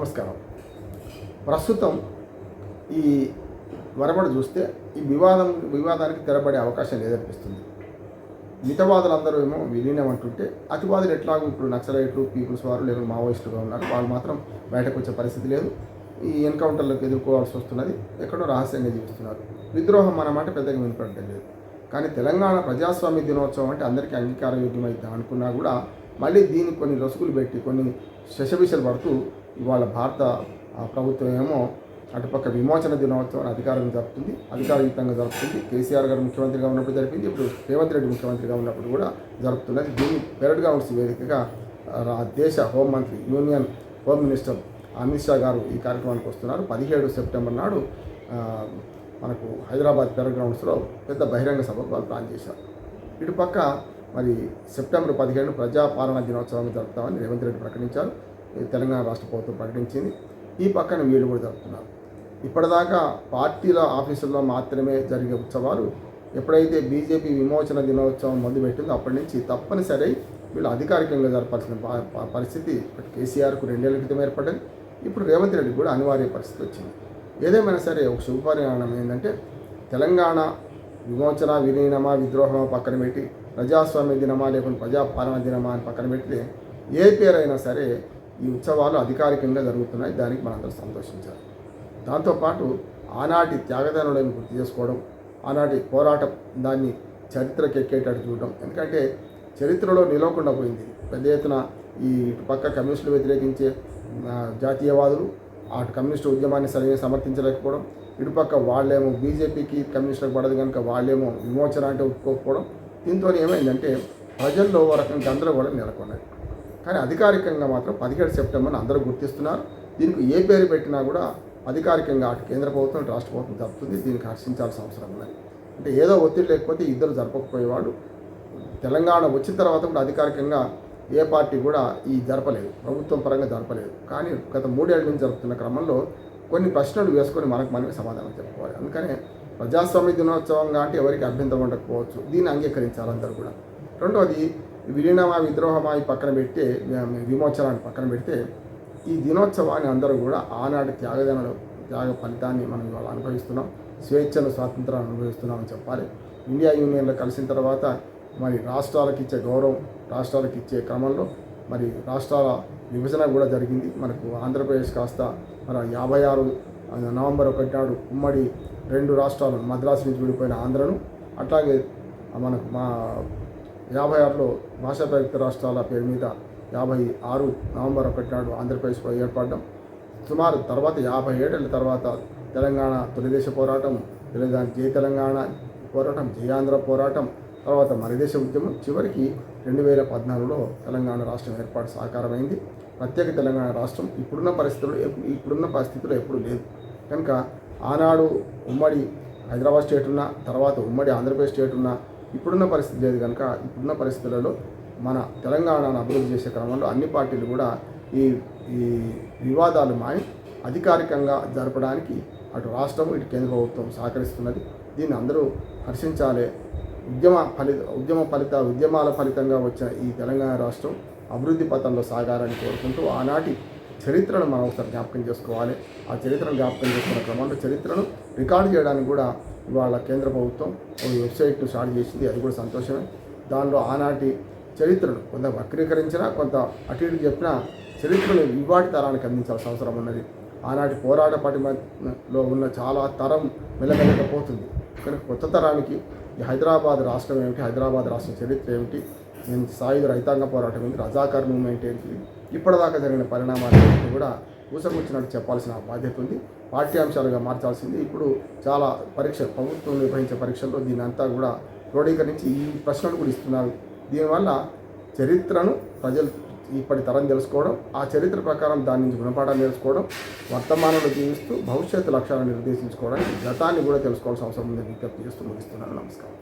నమస్కారం. ప్రస్తుతం ఈ వరబడి చూస్తే ఈ వివాదం వివాదానికి తెరబడే అవకాశం లేదనిపిస్తుంది. మితవాదులందరూ ఏమో విలీనం అంటుంటే అతివాదులు ఎట్లాగో ఇప్పుడు నక్సలైట్లు పీపుల్స్ వారు లేదా మావోయిస్టులుగా ఉన్నారు. వాళ్ళు మాత్రం బయటకు వచ్చే పరిస్థితి లేదు. ఈ ఎన్కౌంటర్లకు ఎదుర్కోవాల్సి వస్తున్నది ఎక్కడో రహస్యంగా జీవిస్తున్నారు విద్రోహం అన్నమాట పెద్దగా వినపడటం లేదు. కానీ తెలంగాణ ప్రజాస్వామ్య దినోత్సవం అంటే అందరికీ అంగీకారయోగ్యమైతే అనుకున్నా కూడా మళ్ళీ దీనికి కొన్ని లొసుగులు పెట్టి కొన్ని శశవిషలు పడుతూ ఇవాళ భారత ప్రభుత్వం ఏమో అటుపక్క విమోచన దినోత్సవం అధికారం జరుపుతుంది. అధికారయుతంగా జరుపుతుంది. కేసీఆర్ గారు ముఖ్యమంత్రిగా ఉన్నప్పుడు జరిపింది. ఇప్పుడు రేవంత్ రెడ్డి ముఖ్యమంత్రిగా ఉన్నప్పుడు కూడా జరుపుతున్నది. దీన్ని పెరడ్ గ్రౌండ్స్ వేదికగా దేశ హోంమంత్రి union home minister Amit Shah గారు ఈ కార్యక్రమానికి వస్తున్నారు. పదిహేడు సెప్టెంబర్ నాడు మనకు హైదరాబాద్ పెరడ్ గ్రౌండ్స్లో పెద్ద బహిరంగ సభకు వాళ్ళు ప్లాన్ చేశారు. ఇటుపక్క మరి సెప్టెంబర్ పదిహేడు ప్రజాపాలన దినోత్సవాన్ని జరుపుతామని రేవంత్ రెడ్డి ప్రకటించారు. తెలంగాణ రాష్ట్ర ప్రభుత్వం ప్రకటించింది. ఈ పక్కన వీళ్ళు కూడా జరుపుతున్నారు. ఇప్పటిదాకా పార్టీల ఆఫీసుల్లో మాత్రమే జరిగే ఉత్సవాలు ఎప్పుడైతే బీజేపీ విమోచన దినోత్సవం మొదలుపెట్టిందో అప్పటి నుంచి తప్పనిసరి వీళ్ళు అధికారికంగా జరపాల్సిన పరిస్థితి కేసీఆర్కు రెండేళ్ళ క్రితం ఏర్పడింది ఇప్పుడు రేవంత్ రెడ్డి కూడా అనివార్య పరిస్థితి వచ్చింది. ఏదేమైనా సరే ఒక శుభపరిణామం ఏంటంటే తెలంగాణ విమోచన విలీనమా విద్రోహమా పక్కన పెట్టి ప్రజాస్వామ్య దినమా లేకుంటే ప్రజాపాలన దినమా అని పక్కన పెడితే ఏ పేరైనా సరే ఈ ఉత్సవాలు అధికారికంగా జరుగుతున్నాయి. దానికి మనందరూ సంతోషించాలి. దాంతోపాటు ఆనాటి త్యాగదానులను గుర్తు చేసుకోవడం ఆనాటి పోరాటం దాన్ని చరిత్రకి ఎక్కేటట్టు చూడడం. ఎందుకంటే చరిత్రలో నిలవకుండా పోయింది. పెద్ద ఎత్తున ఈ ఇటు పక్క కమ్యూనిస్టులు వ్యతిరేకించే జాతీయవాదులు అటు కమ్యూనిస్టు ఉద్యమాన్ని సరిగా సమర్థించలేకపోవడం ఇటుపక్క వాళ్ళేమో బీజేపీకి కమ్యూనిస్టులకు పడదు కనుక వాళ్ళేమో విమోచన అంటే ఒప్పుకోకపోవడం దీంతో ఏమైందంటే ప్రజల్లో ఒక రకం గందరగోళం నెలకొన్నది. కానీ అధికారికంగా మాత్రం పదిహేడు సెప్టెంబర్ని అందరూ గుర్తిస్తున్నారు. దీనికి ఏ పేరు పెట్టినా కూడా అధికారికంగా అటు కేంద్ర ప్రభుత్వం రాష్ట్ర ప్రభుత్వం జరుపుతుంది. దీనికి హర్షించాల్సిన అవసరం ఉన్నది అంటే ఏదో ఒత్తిడి లేకపోతే ఇద్దరు జరపకపోయేవాడు. తెలంగాణ వచ్చిన తర్వాత కూడా అధికారికంగా ఏ పార్టీ కూడా ఈ జరపలేదు. ప్రభుత్వం పరంగా జరపలేదు. కానీ గత మూడేళ్ళ నుంచి జరుపుతున్న క్రమంలో కొన్ని ప్రశ్నలు వేసుకొని మనకు మనమే సమాధానం చెప్పుకోవాలి. అందుకనే ప్రజాస్వామ్య దినోత్సవంగా అంటే ఎవరికి అభ్యంతరం ఉండకపోవచ్చు. దీన్ని అంగీకరించాలి అందరూ కూడా. రెండవది విలీనమా విద్రోహమా ఈ పక్కన పెట్టి విమోచనాన్ని పక్కన పెడితే ఈ దినోత్సవాన్ని అందరూ కూడా ఆనాటి త్యాగదనలు త్యాగ ఫలితాన్ని మనం ఇవాళ అనుభవిస్తున్నాం. స్వేచ్ఛను స్వాతంత్రాన్ని అనుభవిస్తున్నామని చెప్పాలి. ఇండియా యూనియన్లో కలిసిన తర్వాత మరి రాష్ట్రాలకు ఇచ్చే గౌరవం రాష్ట్రాలకు ఇచ్చే క్రమంలో మరి రాష్ట్రాల విభజన కూడా జరిగింది. మనకు ఆంధ్రప్రదేశ్ కాస్త మరి యాభై ఆరు నవంబర్ ఒకటి నాడు ఉమ్మడి రెండు రాష్ట్రాలు మద్రాసు నుంచి విడిపోయిన ఆంధ్రను అట్లాగే మనకు మా యాభై ఆరులో భాషా ప్రయుక్త రాష్ట్రాల పేరు మీద యాభై ఆరు నవంబర్ ఒకటి నాడు ఆంధ్రప్రదేశ్లో ఏర్పడడం సుమారు తర్వాత యాభై ఏడేళ్ళ తర్వాత తెలంగాణ తొలిదేశ పోరాటం తెలంగాణ జయ తెలంగాణ పోరాటం జయాంధ్ర పోరాటం తర్వాత మరిదేశ ఉద్యమం చివరికి రెండు వేల పద్నాలుగులో తెలంగాణ రాష్ట్రం ఏర్పాటు సాకారమైంది. ప్రత్యేక తెలంగాణ రాష్ట్రం ఇప్పుడున్న పరిస్థితుల్లో ఇప్పుడున్న పరిస్థితుల్లో ఎప్పుడు లేదు. కనుక ఆనాడు ఉమ్మడి హైదరాబాద్ స్టేట్ ఉన్న తర్వాత ఉమ్మడి ఆంధ్రప్రదేశ్ స్టేట్ ఉన్న ఇప్పుడున్న పరిస్థితి లేదు కనుక ఇప్పుడున్న పరిస్థితులలో మన తెలంగాణను అభివృద్ధి చేసే క్రమంలో అన్ని పార్టీలు కూడా ఈ ఈ వివాదాలు మాని అధికారికంగా జరపడానికి అటు రాష్ట్రం ఇటు కేంద్ర ప్రభుత్వం సహకరిస్తున్నది. దీన్ని అందరూ హర్షించాలి. ఉద్యమ ఫలిత ఉద్యమ ఫలిత ఉద్యమాల ఫలితంగా వచ్చిన ఈ తెలంగాణ రాష్ట్రం అభివృద్ధి పథంలో సాగాలని కోరుకుంటూ ఆనాటి చరిత్రను మనం ఒకసారి జ్ఞాపకం చేసుకోవాలి. ఆ చరిత్రను జ్ఞాపకం చేసుకున్న క్రమంలో చరిత్రను రికార్డు చేయడానికి కూడా ఇవాళ కేంద్ర ప్రభుత్వం ఒక వెబ్సైట్ను స్టార్ట్ చేసింది. అది కూడా సంతోషమే. దానిలో ఆనాటి చరిత్రను కొంత వక్రీకరించినా కొంత అటు ఇటు చెప్పినా చరిత్రను ఇవాటి తరానికి అందించాల్సిన అవసరం ఉన్నది. ఆనాటి పోరాట పటిమలో ఉన్న చాలా తరం మెల్లమెల్లకపోతుంది కనుక కొత్త తరానికి ఈ హైదరాబాద్ రాష్ట్రం ఏమిటి? హైదరాబాద్ రాష్ట్ర చరిత్ర ఏమిటి? నేను సాయుధ రైతాంగ పోరాటం ఏంటి రజాకర్ మూమెంట్ ఏంటి ఇప్పటిదాకా జరిగిన పరిణామాలు కూడా ఊసకొచ్చినట్టు చెప్పాల్సిన బాధ్యత ఉంది. పాఠ్యాంశాలుగా మార్చాల్సింది. ఇప్పుడు చాలా పరీక్ష ప్రభుత్వం నిర్వహించే పరీక్షల్లో దీని అంతా కూడా క్రోడీకరించి ఈ ప్రశ్నలు కూడా ఇస్తున్నారు. దీనివల్ల చరిత్రను ప్రజలు ఇప్పటి తరం తెలుసుకోవడం ఆ చరిత్ర ప్రకారం దాని నుంచి గుణపాఠాలు నేర్చుకోవడం వర్తమానంలో జీవిస్తూ భవిష్యత్తు లక్ష్యాలను నిర్దేశించుకోవడానికి గతాన్ని కూడా తెలుసుకోవాల్సిన అవసరం ఉందని విజ్ఞప్తి చేస్తూ ముగిస్తున్నాను. నమస్కారం.